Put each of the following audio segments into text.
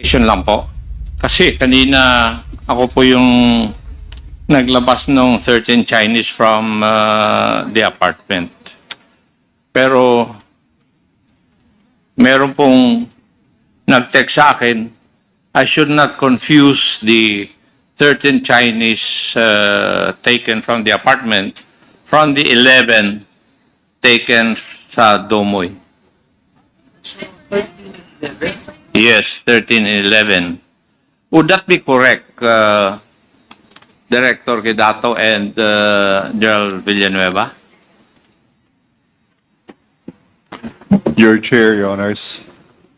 Clarification lang po. Kasi kanina ako po yung naglabas ng 13 Chinese from uh, the apartment. Pero meron pong nag-text sa akin, I should not confuse the 13 Chinese uh, taken from the apartment from the 11 taken sa Domoy. Yes, 13 and 11. Would that be correct, uh, Director Kidato and uh, Gerald Villanueva? Your Chair, Your Honors.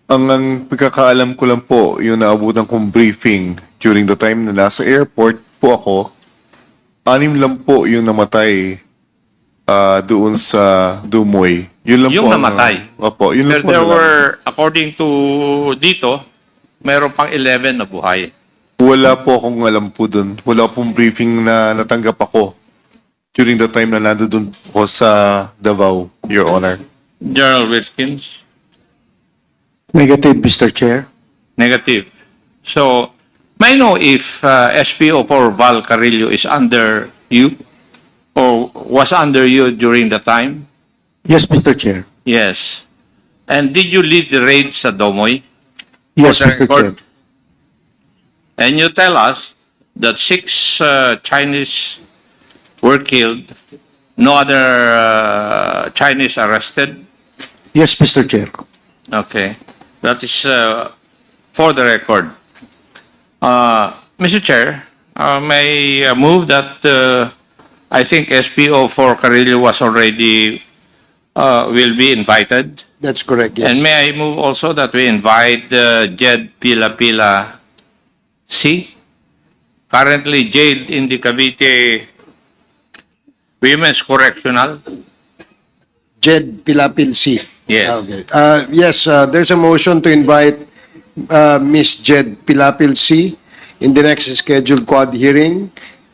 Ang, ang pagkakaalam ko lang po, yung naabutan kong briefing during the time na nasa airport po ako, anim lang po yung namatay ah, doon sa Dumoy. Yun lang Yung po. ang- namatay? Opo, yun lang Pero po. there were, according to dito, meron pang 11 na buhay. Wala po akong alam po doon. Wala pong briefing na natanggap ako during the time na nandoon po sa Davao, Your Honor. Gerald Wilkins, Negative, Mr. Chair. negative. So, may I know if uh, SPO for Val Carrillo is under you or was under you during the time? Yes, Mr. Chair. Yes. And did you lead the raid sa Domoy? Yes, Mr. Chair. And you tell us that six uh, Chinese were killed, no other uh, Chinese arrested? Yes, Mr. Chair. Okay. That is uh, for the record. Uh, Mr. Chair, uh, may I move that uh, I think SPO for Carillo was already uh, will be invited. That's correct, yes. And may I move also that we invite uh, Jed Pila Pila C, currently jailed in the Cavite Women's Correctional. Jed Pilapil C. Yes. Okay. Uh, yes, uh, there's a motion to invite uh, Miss Jed Pilapil C in the next scheduled quad hearing.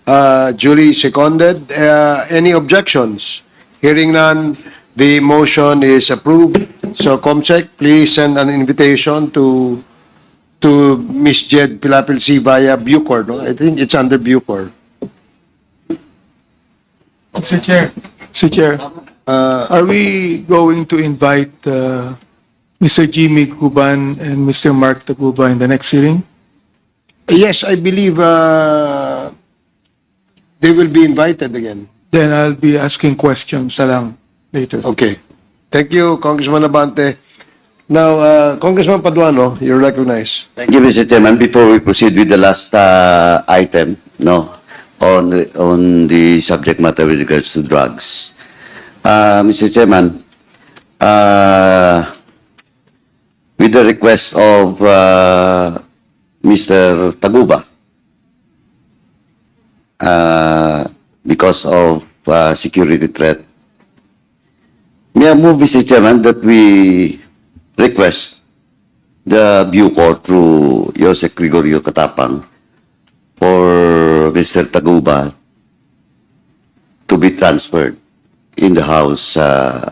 Uh, Julie seconded. Uh, any objections? Hearing none, the motion is approved. So, Comsec, please send an invitation to to Miss Jed Pilapil C via Bucor. No? I think it's under Bucor. Mr. Chair, Mr. Chair, Uh, are we going to invite uh, Mr. Jimmy Cuban and Mr. Mark Taguba in the next hearing? yes, I believe uh, they will be invited again. Then I'll be asking questions na lang later. Okay. Thank you, Congressman Abante. Now, uh, Congressman Paduano, you're recognized. Thank you, Mr. Chairman. Before we proceed with the last uh, item, no, on the, on the subject matter with regards to drugs, uh, Mr. Chairman, uh, with the request of uh, Mr. Taguba, uh, because of uh, security threat, may I move, Mr. Chairman, that we request the Bucor through Joseph Gregorio Katapang for Mr. Taguba to be transferred in the House uh,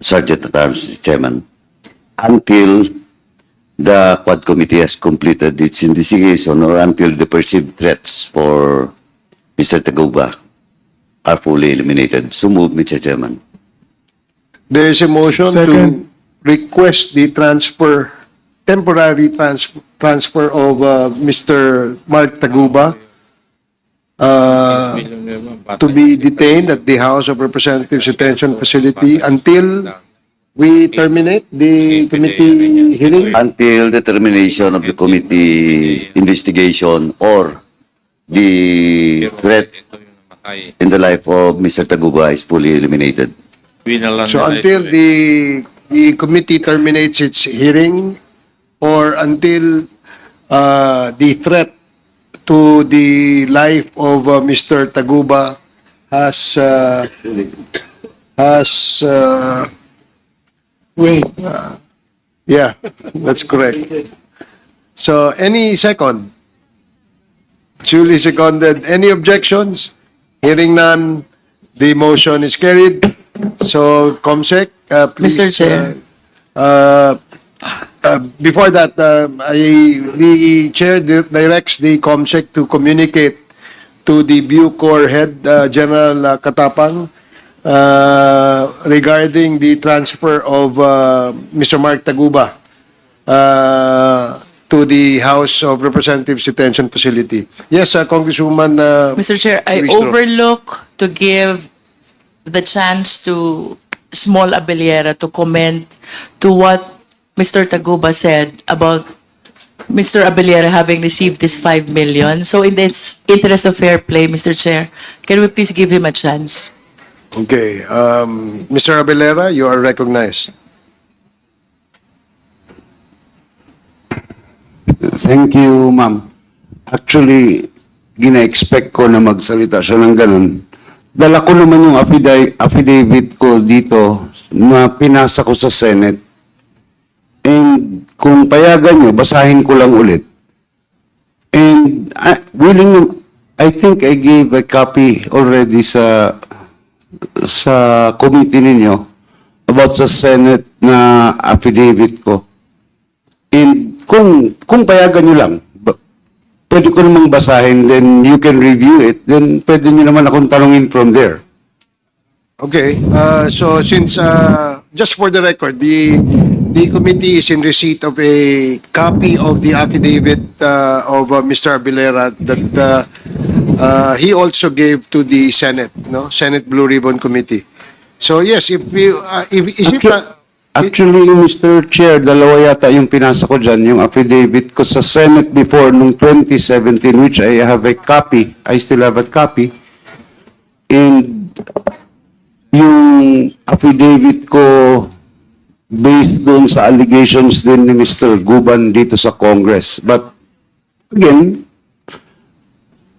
Sergeant at Arms. Chairman until the Quad Committee has completed its investigation or until the perceived threats for Mr. Taguba are fully eliminated. So move, Mr. Chairman. There is a motion to Second. request the transfer, temporary trans- transfer of uh, Mr. Mark Taguba uh, to be detained at the House of Representatives Detention Facility until we terminate the committee hearing. until the termination of the committee investigation or the threat in the life of Mr. Taguba is fully eliminated. So until the, the committee terminates its hearing or until uh, the threat to the life of uh, Mr. Taguba has, uh, has, uh, Wait, yeah, that's correct. So any second? Julie seconded. Any objections? Hearing none, the motion is carried. So, Comsec, uh, please. Mr. Chair. uh, uh, uh, before that, uh, I, the chair di- directs the COMSEC to communicate to the Bucor head, uh, General uh, Katapang, uh, regarding the transfer of uh, Mr. Mark Taguba uh, to the House of Representatives Detention Facility. Yes, uh, Congresswoman. Uh, Mr. Chair, I overlook to give the chance to Small Abeliera to comment to what Mr. Taguba said about Mr. Abeliera having received this 5 million. So in the interest of fair play, Mr. Chair, can we please give him a chance? Okay, um, Mr. Abelera, you are recognized. Thank you, ma'am. Actually, gina-expect ko na magsalita siya ng ganun. Dala ko naman yung affidavit, ko dito na pinasa ko sa Senate. And kung payagan nyo, basahin ko lang ulit. And I, willing, I think I gave a copy already sa sa committee ninyo about sa Senate na affidavit ko. And kung, kung payagan nyo lang, pwede ko namang basahin, then you can review it, then pwede nyo naman akong tanungin from there. Okay, uh, so since, uh, just for the record, the, the committee is in receipt of a copy of the affidavit uh, of uh, Mr. Abilera that uh, uh, he also gave to the Senate, no? Senate Blue Ribbon Committee. So yes, if we, uh, if, is it, uh, Actually, Mr. Chair, dalawa yata yung pinasa ko dyan, yung affidavit ko sa Senate before nung 2017, which I have a copy. I still have a copy. And yung affidavit ko based doon sa allegations din ni Mr. Guban dito sa Congress. But again,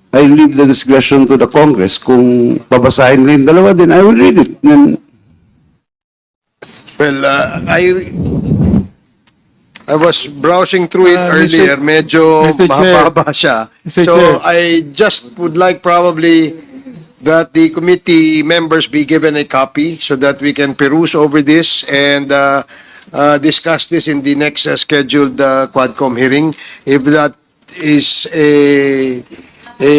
I leave the discretion to the Congress. Kung babasahin rin dalawa din, I will read it. Then well, uh, I, I was browsing through it Uh, Mr. earlier, medyo Mr. Mahaba siya. Mr. So Chair. I just would like probably that the committee members be given a copy so that we can peruse over this and uh, uh, discuss this in the next uh, scheduled uh, Quadcom hearing. If that is a a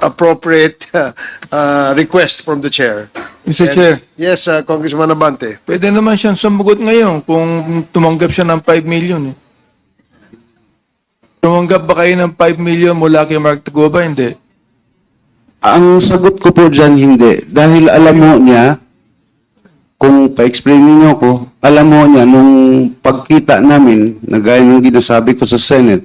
appropriate uh, uh, request from the chair. Mr. And- Chair, Yes, uh, Congressman Abante. pwede naman siyang sumugot ngayon kung tumanggap siya ng 5 million. Eh. Tumanggap ba kayo ng 5 million mula kay Mark Taguba? Hindi. Ang sagot ko po dyan, hindi. Dahil alam mo niya, kung pa-explain niyo ko, alam mo niya, nung pagkita namin, na gaya ng ginasabi ko sa Senate,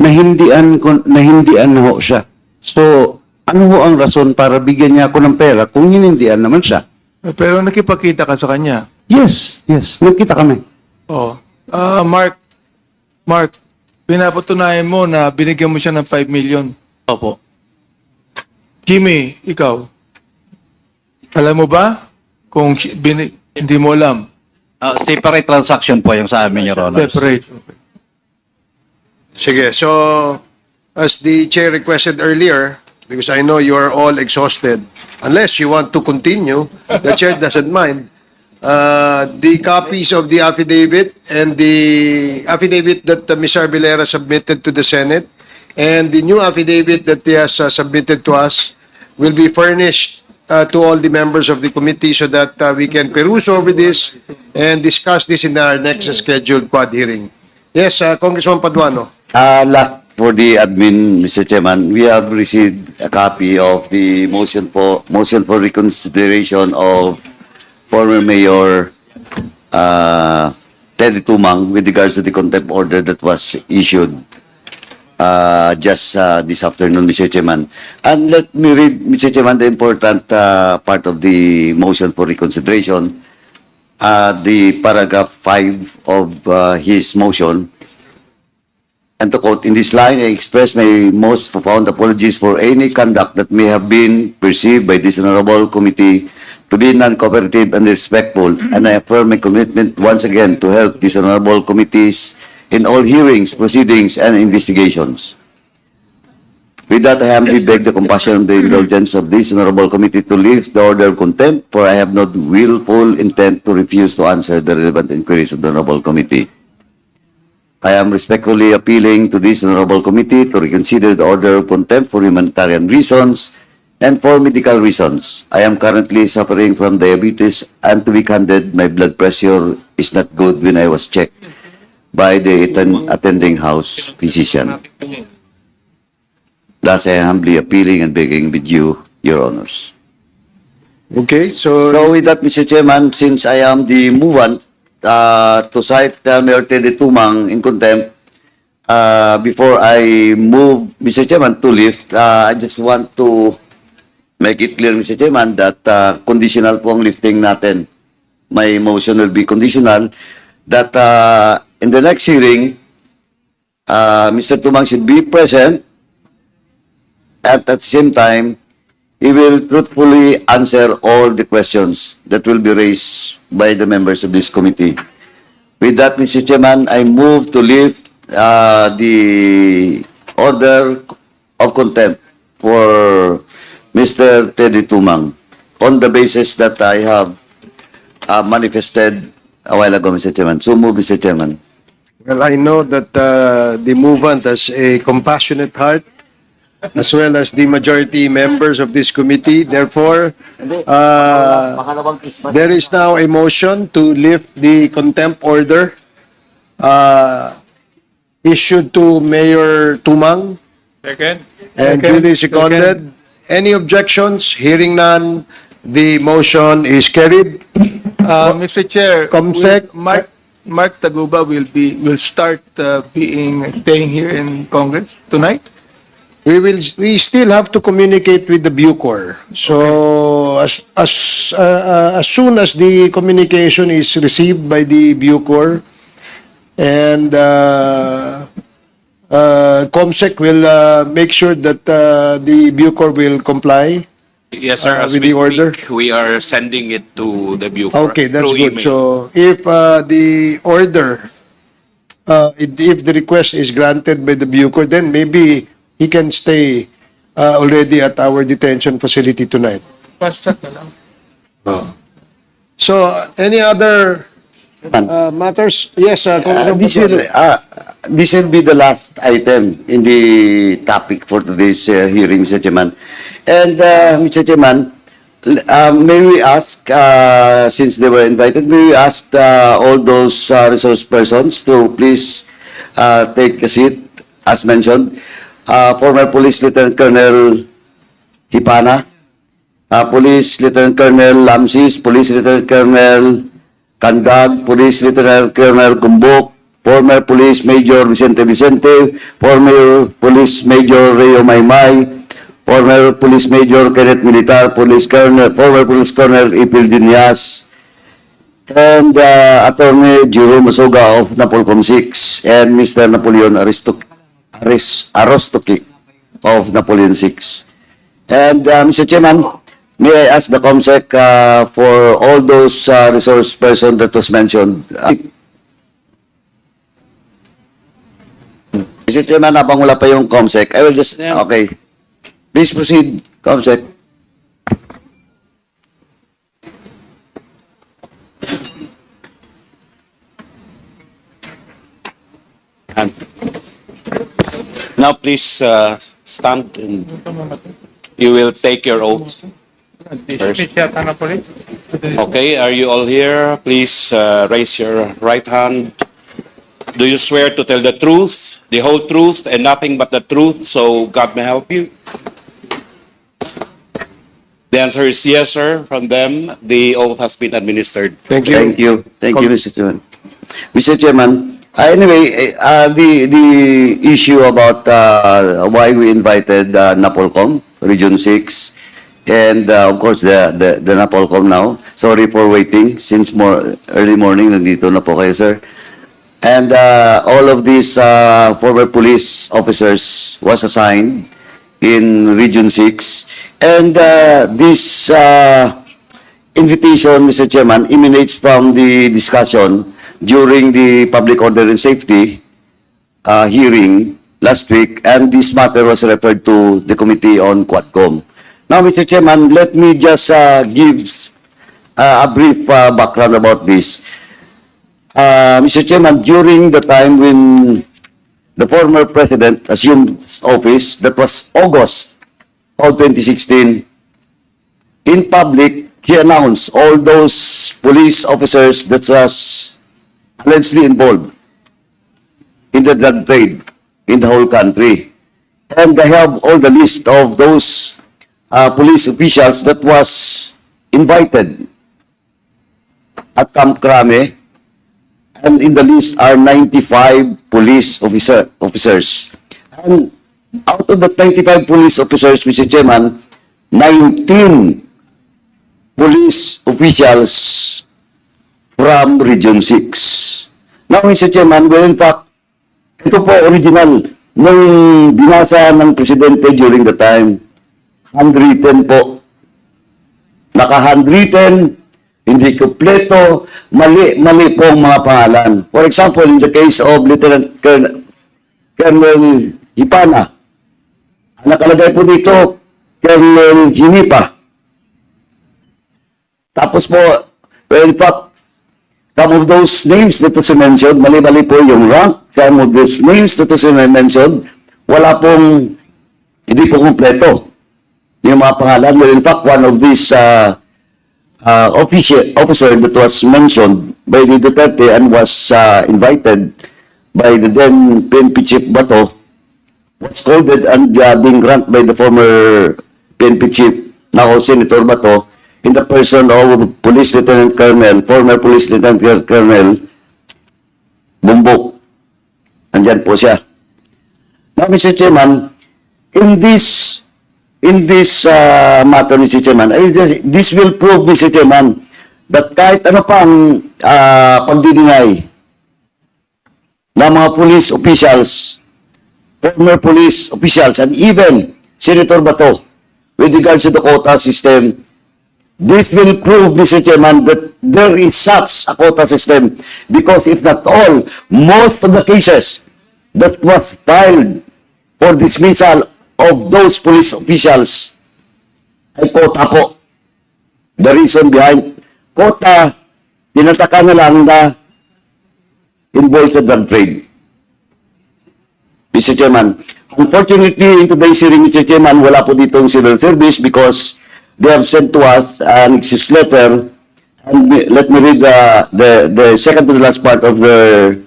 nahindian, ko, nahindian na ho siya. So, ano ho ang rason para bigyan niya ako ng pera kung hinindian naman siya? Pero nakipagkita ka sa kanya. Yes, yes. Nagkita kami. Oh. Ah, Mark, Mark, pinapatunayan mo na binigyan mo siya ng 5 million. Opo. Jimmy, ikaw. Alam mo ba? Kung si- bini- hindi mo alam. Ah, separate transaction po yung sa amin, Your Honor. Separate. Sige, so as the chair requested earlier, because I know you are all exhausted, unless you want to continue, the chair doesn't mind. Uh, the copies of the affidavit and the affidavit that uh, Ms. Arbilera submitted to the Senate and the new affidavit that he has uh, submitted to us will be furnished uh, to all the members of the committee so that uh, we can peruse over this and discuss this in our next scheduled quad hearing. Yes, uh, Congressman Paduano. Uh, last for the admin, Mr. Chairman, we have received a copy of the motion for, motion for reconsideration of former Mayor, uh, Teddy Tumang with regards to the contempt order that was issued, uh, just, uh, this afternoon, Mr. Chairman. And let me read, Mr. Chairman, the important, uh, part of the motion for reconsideration, uh, the paragraph five of, uh, his motion, And to quote, in this line, I express my most profound apologies for any conduct that may have been perceived by this honorable committee to be non-cooperative and respectful, and I affirm my commitment once again to help these honorable committees in all hearings, proceedings, and investigations. With that, I humbly beg the compassion and the indulgence of this honorable committee to lift the order of contempt, for I have not willful intent to refuse to answer the relevant inquiries of the honorable committee. I am respectfully appealing to this honorable committee to reconsider the order of contempt for humanitarian reasons and for medical reasons. I am currently suffering from diabetes and to be candid, my blood pressure is not good when I was checked by the atten- attending house physician. Thus, I am humbly appealing and begging with you, your honors. Okay, so So with that, Mr. Chairman, since I am the movant uh, to cite uh, Mayor Teddy Tumang in contempt, uh, before I move, Mr. Chairman, to lift, uh, I just want to make it clear, Mr. Chairman, that uh, conditional po ang lifting natin. My motion will be conditional that uh, in the next hearing, uh, Mr. Tumang should be present at at the same time, he will truthfully answer all the questions that will be raised by the members of this committee. With that, Mr. Chairman, I move to lift uh, the order of contempt for Mr. Teddy Tumang on the basis that I have uh, manifested a while ago, Mr. Chairman. So move, Mr. Chairman. Well, I know that uh, the movement has a compassionate heart as well as the majority members of this committee. Therefore, uh, there is now a motion to lift the contempt order uh, issued to Mayor Tumang Second. and duly seconded. Any objections? Hearing none, the motion is carried. Uh, Mr. Chair, Comsec. will Mark, Mark Taguba will be, will start uh, being, staying here in Congress tonight? We will, we still have to communicate with the Bucor. So as, as, uh, uh, as soon as the communication is received by the Bucor and, uh, uh, COMSEC will, uh, make sure that, uh, the Bucor will comply. Yes, sir. Uh, As with we the order? speak, we are sending it to the Bucor. Okay, that's through good. email. So if, uh, the order, uh, if if the request is granted by the Bucor, then maybe he can stay, uh, already at our detention facility tonight. Fast track na lang. So, any other uh, matters? Yes, uh, Uh, Congressman this will, Paduano. uh, this will be the last item in the topic for today's uh, hearing, Mr. Chairman. And, uh, Mr. Chairman, l- uh, may we ask, uh, since they were invited, may we ask uh, all those uh, resource persons to please uh, take a seat, as mentioned. Uh, former Police Lieutenant Colonel Hipana, uh, Police Lieutenant Colonel Lamsis, Police Lieutenant Colonel Kandag, Police Lieutenant Colonel Kumbok, former Police Major Vicente Vicente, former Police Major Rio Maymay, former Police Major Kenneth Militar, Police Colonel, former Police Colonel Ipil Dinyas, and uh, Attorney Jerome Masoga of Napolcom 6, and Mr. Napoleon Aristok Aris, Arostoki of Napoleon 6. And uh, Mr. Chairman, may I ask the COMSEC uh, for all those uh, resource person that was mentioned? Uh, Mr. Chairman, habang wala pa yung COMSEC, I will just, okay. Please proceed, COMSEC. Now, please uh, stand and you will take your oath. First. Okay, are you all here? Please uh, raise your right hand. Do you swear to tell the truth, the whole truth, and nothing but the truth, so God may help you? The answer is yes, sir. From them, the oath has been administered. Thank you. Thank you. Thank you, Mr. Chairman. Mr. Chairman, uh, anyway, uh, the, the issue about uh, why we invited uh, Napolcom, Region 6, and uh, of course the, the, the Napolcom now. Sorry for waiting since more early morning. Nandito na po kayo, sir. And uh, all of these uh, former police officers was assigned in Region 6. And uh, this uh, invitation, Mr. Chairman, emanates from the discussion during the Public Order and Safety uh, hearing last week, and this matter was referred to the Committee on Quadcom. Now, Mr. Chairman, let me just uh, give uh, a brief uh, background about this. Uh, Mr. Chairman, during the time when the former president assumed office, that was August of 2016, in public, he announced all those police officers that was allegedly involved in the drug trade in the whole country. And I have all the list of those uh, police officials that was invited at Camp Crame. And in the list are 95 police officer, officers. And out of the 95 police officers, Mr. Chairman, 19 police officials from Region 6. Now, Mr. Chairman, well, in fact, ito po original nung binasa ng presidente during the time. Handwritten po. Naka-handwritten, hindi kompleto, mali, mali po ang mga pangalan. For example, in the case of Lieutenant Colonel, Colonel Hipana, nakalagay po dito, Colonel Hinipa. Tapos po, well, in fact, some of those names that was mentioned, mali-mali po yung rank, some of those names that was mentioned, wala pong, hindi po kumpleto yung mga pangalan. Well, in fact, one of these uh, uh, officer, officer that was mentioned by the Duterte and was uh, invited by the then PNP Chief Bato was scolded and uh, being granted by the former PNP Chief, now Senator Bato, in the person of Police Lieutenant Colonel, former Police Lieutenant Colonel Bumbok. Andyan po siya. Now, Mr. Chairman, in this in this uh, matter, Mr. Chairman, this will prove, Mr. Chairman, that kahit ano pang uh, pagdidingay ng mga police officials, former police officials, and even Senator Bato, with regards to the quota system, this will prove, Mr. Chairman, that there is such a quota system because if not all, most of the cases that was filed for dismissal of those police officials ay quota po. The reason behind quota, tinataka na lang na involved sa drug trade. Mr. Chairman, unfortunately, in today's hearing, Mr. Chairman, wala po dito ang civil service because they have sent to us an excuse letter and me- let me read the, the, the second to the last part of the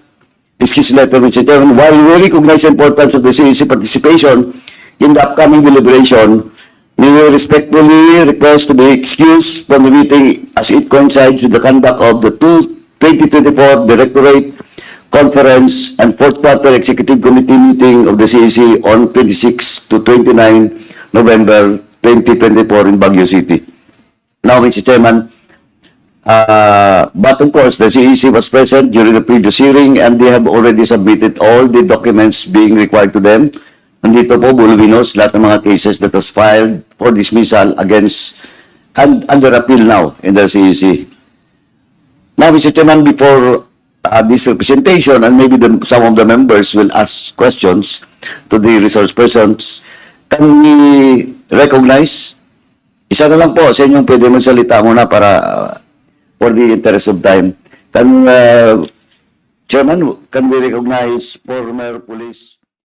excuse letter, Mr. Chairman. While we recognize the importance of the CEC participation in the upcoming deliberation, we will respectfully request to be excused from the meeting as it coincides with the conduct of the two 2024 Directorate Conference and Fourth Quarter Executive Committee meeting of the CEC on 26 to 29 November 2024 in Baguio City. Now, Mr. Chairman, uh, but of course, the CEC was present during the previous hearing and they have already submitted all the documents being required to them. Nandito po, voluminous, lahat ng mga cases that was filed for dismissal against and under appeal now in the CEC. Now, Mr. Chairman, before uh, this representation, and maybe the, some of the members will ask questions to the resource persons, can we recognize? Isa na lang po sa inyong pwede magsalita muna para uh, for the interest of time. Can, uh, Chairman, can we recognize former police